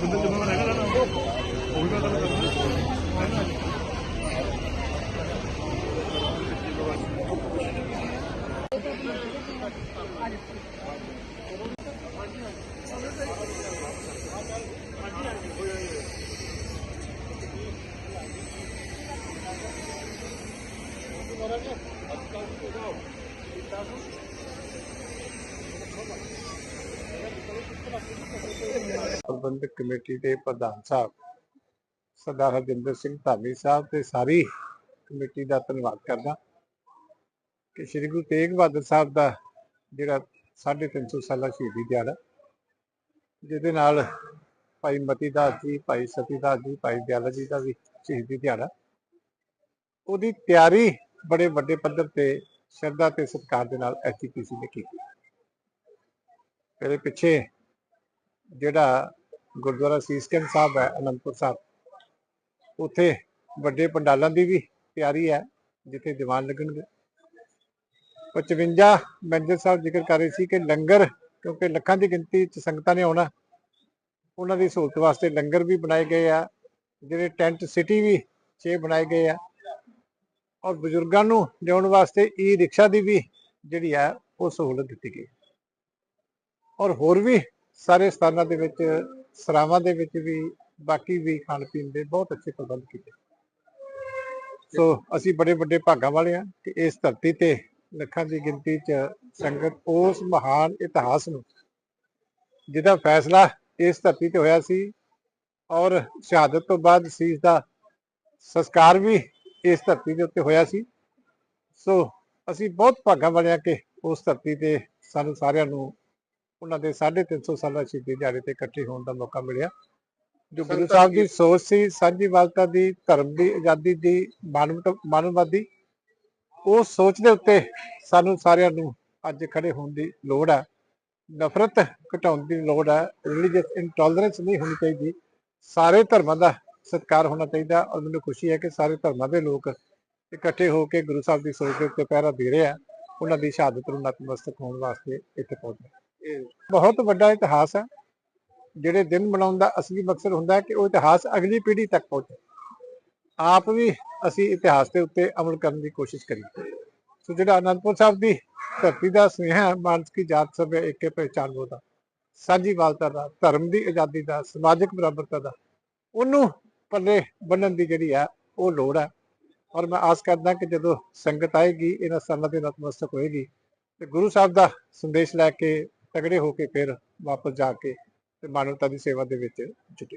근데 좀 하나 내가 달라고 거기다 Thank you. Parbandhak committee ਦੇ ਪ੍ਰਧਾਨ ਸਾਹਿਬ, ਸਰਦਾਰ ਹਰਜਿੰਦਰ ਸਿੰਘ ਧਾਮੀ ਸਾਹਿਬ ਤੇ ਸਾਰੀ ਕਮੇਟੀ ਦਾ ਧੰਨਵਾਦ ਕਰਦਾ। ਕਿ ਸ੍ਰੀ ਗੁਰੂ ਤੇਗ ਬਹਾਦਰ ਸਾਹਿਬ ਦਾ ਜਿਹੜਾ 350 ਸਾਲਾ ਸ਼ਹੀਦੀ ਦਿਹਾੜਾ, ਜਿਹਦੇ ਨਾਲ ਭਾਈ ਮਤੀ ਜੀ, ਭਾਈ ਸਤੀ ਦਾਸ ਜੀ, ਭਾਈ ਦਿਆਲਾ ਜੀ ਦਾ ਵੀ ਸ਼ਹੀਦੀ ਦਿਹਾੜਾ, ਉਹਦੀ ਤਿਆਰੀ ਬੜੇ ਵੱਡੇ ਪੱਧਰ ਤੇ ਸ਼ਰਧਾ ਤੇ ਸਤਿਕਾਰ ਦੇ ਨਾਲ ਐਚਪੀਸੀ ਨੇ ਕੀਤੀ। ਇਹਦੇ ਪਿੱਛੇ ਜਿਹੜਾ ਗੁਰਦੁਆਰਾ ਸੀਸਗੰਜ ਸਾਹਿਬ ਹੈ, ਅਨੰਦਪੁਰ ਸਾਹਿਬ। ਉੱਥੇ ਵੱਡੇ ਪੰਡਾਲਾਂ ਦੀ ਵੀ ਤਿਆਰੀ ਹੈ, ਜਿੱਥੇ ਦੀਵਾਨ ਲੱਗਣਗੇ। 55 ਮੈਨੇਜਰ ਸਾਹਿਬ ਜ਼ਿਕਰ ਕਰ ਰਹੇ ਸੀ ਕਿ ਲੰਗਰ, ਕਿਉਂਕਿ ਲੱਖਾਂ ਦੀ ਗਿਣਤੀ ਚ ਸੰਗਤਾਂ ਨੇ ਆਉਣਾ, ਉਹਨਾਂ ਦੀ ਸਹੂਲਤ ਵਾਸਤੇ ਲੰਗਰ ਵੀ ਬਣਾਏ ਗਏ ਆ, ਜਿਹੜੇ ਟੈਂਟ ਸਿਟੀ ਵੀ 6 ਬਣਾਏ ਗਏ ਆ। ਔਰ ਬਜ਼ੁਰਗਾਂ ਨੂੰ ਲਿਆਉਣ ਵਾਸਤੇ ਈ ਰਿਕਸ਼ਾ ਦੀ ਵੀ ਜਿਹੜੀ ਹੈ ਉਹ ਸਹੂਲਤ ਦਿੱਤੀ ਗਈ। ਔਰ ਹੋਰ ਵੀ ਸਾਰੇ ਸਥਾਨਾਂ ਦੇ ਵਿੱਚ ਸਰਾਵਾਂ ਦੇ ਵਿੱਚ ਵੀ ਬਾਕੀ ਵੀ ਖਾਣ ਪੀਣ ਦੇ ਬਹੁਤ ਅੱਛੇ ਪ੍ਰਬੰਧ ਕੀਤੇ। ਸੋ ਅਸੀਂ ਬੜੇ ਵੱਡੇ ਭਾਗਾਂ ਵਾਲੇ ਹਾਂ ਕਿ ਇਸ ਧਰਤੀ ਤੇ ਲੱਖਾਂ ਦੀ ਗਿਣਤੀ 'ਚ ਸੰਗਤ ਉਸ ਮਹਾਨ ਇਤਿਹਾਸ ਨੂੰ, ਜਿਹਦਾ ਫੈਸਲਾ ਇਸ ਧਰਤੀ ਤੇ ਹੋਇਆ ਸੀ ਔਰ ਸ਼ਹਾਦਤ ਤੋਂ ਬਾਅਦ ਸੀਸ ਦਾ ਸੰਸਕਾਰ ਵੀ ਇਸ ਧਰਤੀ ਦੇ ਉੱਤੇ ਹੋਇਆ ਸੀ। ਸੋ ਅਸੀਂ ਬਹੁਤ ਭਾਗਾਂ ਵਾਲੇ ਹਾਂ ਕਿ ਉਸ ਧਰਤੀ ਤੇ ਸਾਨੂੰ ਸਾਰਿਆਂ ਨੂੰ ਉਹਨਾਂ ਦੇ 350 ਸਾਲਾ ਸ਼ਹੀਦੀ ਦਿਹਾੜੇ ਤੇ ਇਕੱਠੇ ਹੋਣ ਦਾ ਮੌਕਾ ਮਿਲਿਆ। ਜੋ ਗੁਰੂ ਸਾਹਿਬ ਦੀ ਸੋਚ ਸੀ ਸਾਂਝੀਵਾਲਤਾ ਦੀ ਧਰਮ ਦੀ ਆਜ਼ਾਦੀ ਦੀ ਮਾਨਵਵਾਦੀ ਉਸ ਸੋਚ ਦੇ ਉੱਤੇ ਸਾਨੂੰ ਸਾਰਿਆਂ ਨੂੰ ਅੱਜ ਖੜੇ ਹੋਣ ਦੀ ਲੋੜ ਹੈ। ਨਫ਼ਰਤ ਘਟਾਉਣ ਦੀ ਲੋੜ ਹੈ ਰਿਲੀਜੀਅਸ ਇੰਟੋਲਰੈਂਸ ਨਹੀਂ ਹੋਣੀ ਚਾਹੀਦੀ। ਸਾਰੇ ਧਰਮਾਂ ਦਾ ਸਤਿਕਾਰ ਹੋਣਾ ਚਾਹੀਦਾ ਔਰ ਮੈਨੂੰ ਖੁਸ਼ੀ ਹੈ ਕਿ ਸਾਰੇ ਧਰਮਾਂ ਦੇ ਲੋਕ ਇਕੱਠੇ ਹੋ ਕੇ ਗੁਰੂ ਸਾਹਿਬ ਦੀ ਸੋਚ ਦੇ ਉੱਤੇ ਪਹਿਰਾ ਦੇ ਰਹੇ ਆ। ਉਹਨਾਂ ਦੀ ਸ਼ਹਾਦਤ ਨੂੰ ਨਤਮਸਤਕ ਹੋਣ ਵਾਸਤੇ ਇੱਥੇ ਪਹੁੰਚੇ। ਇਹ ਬਹੁਤ ਵੱਡਾ ਇਤਿਹਾਸ ਹੈ। ਜਿਹੜੇ ਦਿਨ ਮਨਾਉਣ ਦਾ ਅਸਲੀ ਮਕਸਦ ਹੁੰਦਾ ਹੈ ਕਿ ਉਹ ਇਤਿਹਾਸ ਅਗਲੀ ਪੀੜ੍ਹੀ ਤੱਕ ਪਹੁੰਚੇ। ਆਪ ਵੀ ਅਸੀਂ ਇਤਿਹਾਸ ਦੇ ਉੱਤੇ ਅਮਲ ਕਰਨ ਦੀ ਕੋਸ਼ਿਸ਼ ਕਰੀਏ। ਸੋ ਜਿਹੜਾ ਅਨੰਦਪੁਰ ਸਾਹਿਬ ਦੀ ਧਰਤੀ ਦਾ ਸੁਨੇਹਾ ਹੈ ਮਾਨਸ ਕੀ ਜਾਤ ਸਭ ਏਕੇ ਪਹਿਚਾਨ ਸਾਂਝੀ ਵਾਲਤਾ ਦਾ, ਧਰਮ ਦੀ ਆਜ਼ਾਦੀ ਦਾ, ਸਮਾਜਿਕ ਬਰਾਬਰਤਾ ਦਾ, ਉਹਨੂੰ ਪੱਲੇ ਬੰਨਣ ਦੀ ਜਿਹੜੀ ਆ ਉਹ ਲੋੜ ਹੈ। ਔਰ ਮੈਂ ਆਸ ਕਰਦਾ ਕਿ ਜਦੋਂ ਸੰਗਤ ਆਏਗੀ, ਇਹਨਾਂ ਸਥਾਨਾਂ ਤੇ ਨਤਮਸਤਕ ਹੋਏਗੀ, ਤੇ ਗੁਰੂ ਸਾਹਿਬ ਦਾ ਸੰਦੇਸ਼ ਲੈ ਕੇ ਤਗੜੇ ਹੋ ਕੇ ਫਿਰ ਵਾਪਸ ਜਾ ਕੇ ਤੇ ਮਾਨਵਤਾ ਦੀ ਸੇਵਾ ਦੇ ਵਿੱਚ ਜੁਟੇ।